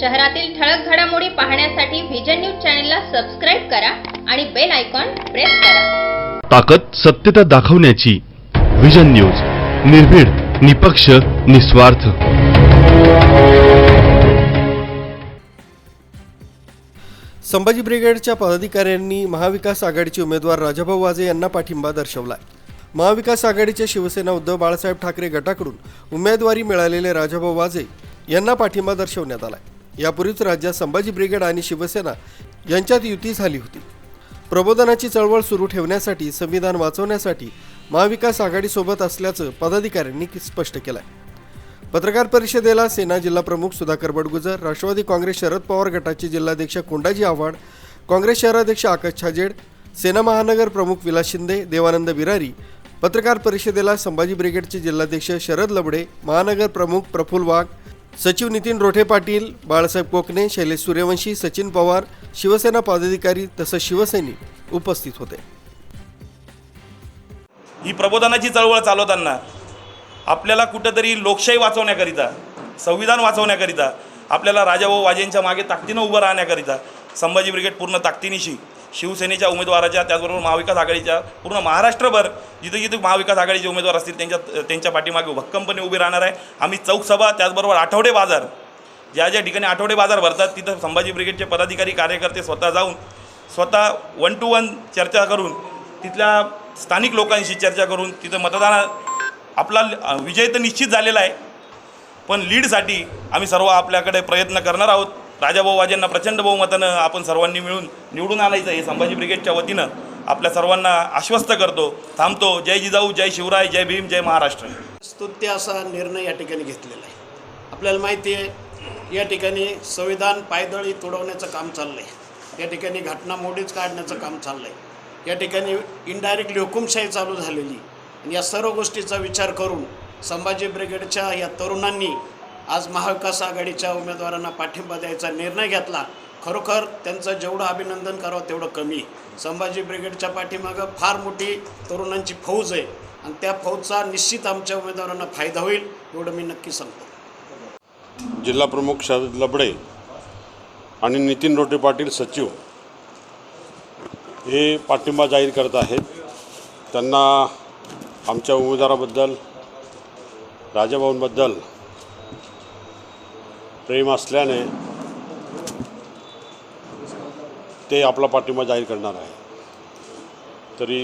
शहरातील ठळक घडामोडी पाहण्यासाठी व्हिजन न्यूज चॅनलला सबस्क्राईब करा आणि बेल आयकॉन प्रेस करा. ताकद सत्यता दाखवण्याची विजन न्यूज निर्भीड निपक्ष निस्वार्थ. संभाजी ब्रिगेडच्या पदाधिकाऱ्यांनी महाविकास आघाडीचे उमेदवार राजाभाऊ वाजे यांना पाठिंबा दर्शवला महाविकास आघाडीचे शिवसेना उद्धव बाळासाहेब ठाकरे गटाकडून उमेदवारी मिळालेले राजाभाऊ वाजे यांना पाठिंबा दर्शवण्यात आला यापूर्वीच राज्यात संभाजी ब्रिगेड आणि शिवसेना यांच्यात युती झाली होती. प्रबोधनाची चळवळ सुरू ठेवण्यासाठी संविधान वाचवण्यासाठी महाविकास आघाडीसोबत असल्याचं पदाधिकाऱ्यांनी स्पष्ट केलं आहे पत्रकार परिषदेला सेना जिल्हा प्रमुख सुधाकर बडगुजर राष्ट्रवादी काँग्रेस शरद पवार गटाचे जिल्हाध्यक्ष कोंडाजी आव्हाड काँग्रेस शहराध्यक्ष आकाश छाजेड सेना महानगर प्रमुख विलास शिंदे देवानंद बिरारी पत्रकार परिषदेला संभाजी ब्रिगेडचे जिल्हाध्यक्ष शरद लबडे महानगर प्रमुख प्रफुल वाघ सचिव नितीन रोठे पाटील बाळासाहेब कोकणे शैलेश सूर्यवंशी सचिन पवार शिवसेना पदाधिकारी तसंच शिवसैनिक उपस्थित होते. ही प्रबोधनाची चळवळ चालवताना आपल्याला कुठंतरी लोकशाही वाचवण्याकरिता संविधान वाचवण्याकरिता आपल्याला राजाभाऊ वाजेंच्या मागे ताकदीनं उभं राहण्याकरिता संभाजी ब्रिगेड पूर्ण ताकदीनिशी शिवसेनेच्या उमेदवाराच्या त्याचबरोबर महाविकास आघाडीच्या पूर्ण महाराष्ट्रभर जिथे जिथे महाविकास आघाडीचे उमेदवार असतील त्यांच्या त्यांच्या पाठीमागे भक्कमपणे उभी राहणार आहे. आम्ही चौकसभा त्याचबरोबर आठवडे बाजार ज्या ज्या ठिकाणी आठवडे बाजार भरतात तिथं संभाजी ब्रिगेडचे पदाधिकारी कार्यकर्ते स्वतः जाऊन स्वतः वन टू वन चर्चा करून तिथल्या स्थानिक लोकांशी चर्चा करून तिथं मतदान आपला विजय तर निश्चित झालेला आहे. पण लीडसाठी आम्ही सर्व आपल्याकडे प्रयत्न करणार आहोत. राजाभाऊ वाजेंना प्रचंड बहुमतानं आपण सर्वांनी मिळून निवडून आणायचं हे संभाजी ब्रिगेडच्या वतीनं आपल्या सर्वांना आश्वस्त करतो थांबतो. जय जिजाऊ जय शिवराय जय भीम जय महाराष्ट्र. स्तुत्य असा निर्णय या ठिकाणी घेतलेला आहे. आपल्याला माहिती आहे या ठिकाणी संविधान पायदळी तुडवण्याचं काम चाललं आहे या ठिकाणी घटना मोडीच काढण्याचं काम चाललं आहे या ठिकाणी इनडायरेक्टली हुकुमशाही चालू झालेली आणि या सर्व गोष्टीचा विचार करून संभाजी ब्रिगेडच्या या तरुणांनी आज महाविकास आघाडीच्या उमेदवारांना पाठिंबा द्यायचा निर्णय घेतला. खरोखर त्यांचं जेवढं अभिनंदन करावं तेवढं कमी. संभाजी ब्रिगेडच्या पाठीमागं फार मोठी तरुणांची फौज आहे. आणि त्या फौजचा निश्चित आमच्या उमेदवारांना फायदा होईल एवढं मी नक्की सांगतो. जिल्हाप्रमुख शरद लबडे आणि नितीन रोटे पाटील सचिव हे पाठिंबा जाहीर करत आहेत. त्यांना आमच्या उमेदवाराबद्दल राजाभाऊंबद्दल प्रेम असल्याने ते आपला पाठिंबा जाहीर करणार आहे. तरी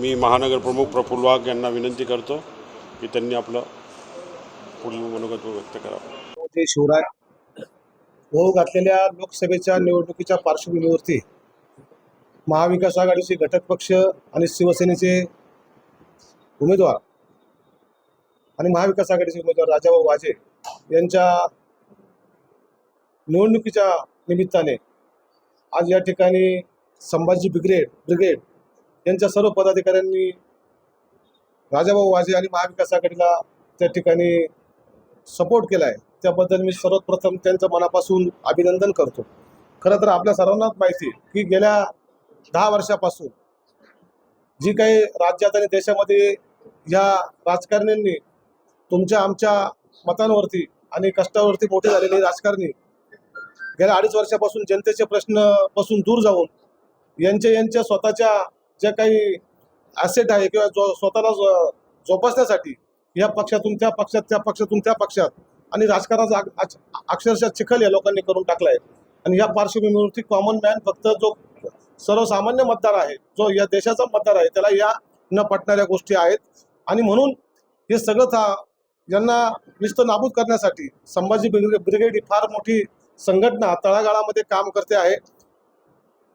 मी महानगर प्रमुख प्रफुल्ल वाघ यांना विनंती करतो की त्यांनी आपलं पुढील मनोगत व्यक्त करावं. ते शिवराय होऊ घातलेल्या लोकसभेच्या निवडणुकीच्या पार्श्वभूमीवरती महाविकास आघाडीचे घटक पक्ष आणि शिवसेनेचे उमेदवार आणि महाविकास आघाडीचे उमेदवार राजाभाऊ वाजे यांच्या निवडणुकीच्या निमित्ताने आज या ठिकाणी संभाजी ब्रिगेड ब्रिगेड यांच्या सर्व पदाधिकाऱ्यांनी राजाभाऊ वाजे आणि महाविकास आघाडीला त्या ठिकाणी सपोर्ट केला आहे त्याबद्दल मी सर्वप्रथम त्यांचं मनापासून अभिनंदन करतो. खरं तर आपल्या सर्वांनाच माहिती की गेल्या दहा वर्षापासून जी काही राज्यात आणि देशामध्ये ह्या राजकारण्यांनी तुमच्या आमच्या मतांवरती आणि कष्टावरती मोठे झालेली राजकारणी गेल्या अडीच वर्षापासून जनतेचे प्रश्नपासून दूर जाऊन यांच्या यांच्या स्वतःच्या ज्या काही ॲसेट आहे किंवा जो स्वतःला जोपासण्यासाठी या पक्षातून त्या पक्षात त्या पक्षातून त्या पक्षात आणि राजकारणाचा अक्षरशः चिखल या लोकांनी करून टाकलाय. आणि या पार्श्वभूमीवरती कॉमन मॅन फक्त जो सर्वसामान्य मतदार आहे जो या देशाचा मतदार आहे त्याला या न पटणाऱ्या गोष्टी आहेत. आणि म्हणून हे सगळं था यांना विस्त नाबूद करण्यासाठी संभाजी ब्रिगेड ही फार मोठी संघटना तळागाळामध्ये काम करते आहे.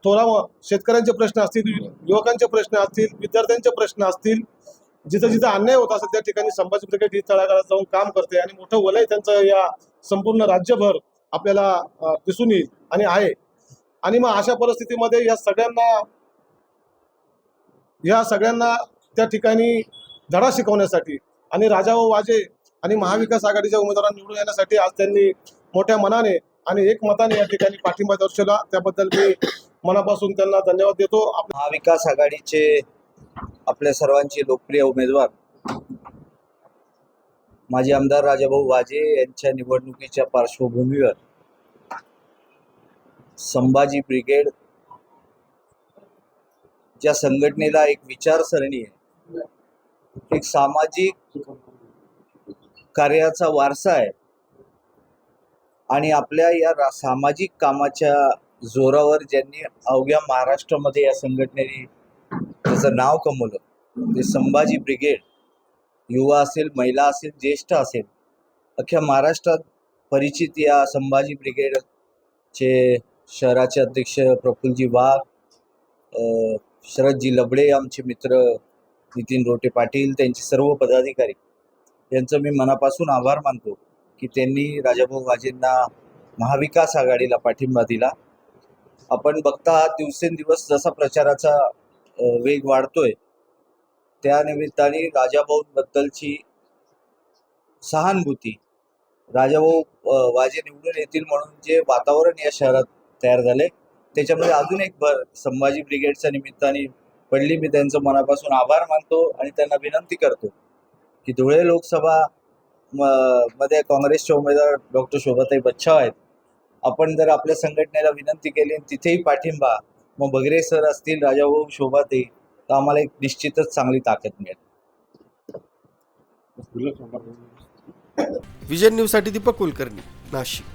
थोडा शेतकऱ्यांचे प्रश्न असतील युवकांचे प्रश्न असतील विद्यार्थ्यांचे प्रश्न असतील जिथं जिथं अन्याय होत असेल त्या ठिकाणी संभाजी ब्रिगेड ही तळागाळात जाऊन काम करते आणि मोठं वलय त्यांचं या संपूर्ण राज्यभर आपल्याला दिसून येईल आणि आहे. आणि मग अशा परिस्थितीमध्ये या सगळ्यांना या सगळ्यांना त्या ठिकाणी धडा शिकवण्यासाठी आणि राजा व वाजे आणि महाविकास आघाडीच्या उमेदवारांना निवडून येण्यासाठी आज त्यांनी मोठ्या मनाने आणि एक मताने या ठिकाणी पाठिंबा दर्शवला त्याबद्दल मी मनापासून त्यांना धन्यवाद देतो. महाविकास आघाडीचे आपल्या सर्वांचे लोकप्रिय उमेदवार माजी आमदार राजाभाऊ वाजे यांच्या निवडणुकीच्या पार्श्वभूमीवर संभाजी ब्रिगेड ज्या संघटनेला एक विचारसरणी आहे एक सामाजिक कार्याचा वारसा आहे आणि आपल्या या रा- सामाजिक कामाच्या जोरावर ज्यांनी अवघ्या महाराष्ट्रामध्ये या संघटनेने त्याचं नाव कमवलं ते संभाजी ब्रिगेड युवा असेल महिला असेल ज्येष्ठ असेल अख्ख्या महाराष्ट्रात परिचित या संभाजी ब्रिगेडचे शहराचे अध्यक्ष प्रफुल्लजी वाघ शरदजी लबडे आमचे मित्र नितीन रोटे पाटील त्यांचे सर्व पदाधिकारी यांचं मी मनापासून आभार मानतो. की त्यांनी राजाभाऊ वाजेंना महाविकास आघाडीला पाठिंबा दिला. आपण बघता आहात दिवसेंदिवस जसा प्रचाराचा वेग वाढतोय त्या निमित्ताने राजाभाऊंबद्दलची सहानुभूती राजाभाऊ वाजे निवडून येतील म्हणून जे वातावरण या शहरात तयार झाले त्याच्यामध्ये अजून एक भर संभाजी ब्रिगेडच्या निमित्ताने पडली. मी त्यांचं मनापासून आभार मानतो आणि त्यांना विनंती करतो की धुळे लोकसभा म- मध्ये काँग्रेसचे उमेदवार डॉक्टर शोभाताई बच्छाव आहेत. आपण जर आपल्या संघटनेला विनंती केली आणि तिथेही पाठिंबा मग बगरे सर असतील राजाभाऊ शोभाताई तर आम्हाला एक निश्चितच चांगली ताकद मिळेल. विजन न्यूजसाठी दीपक कुलकर्णी नाशिक.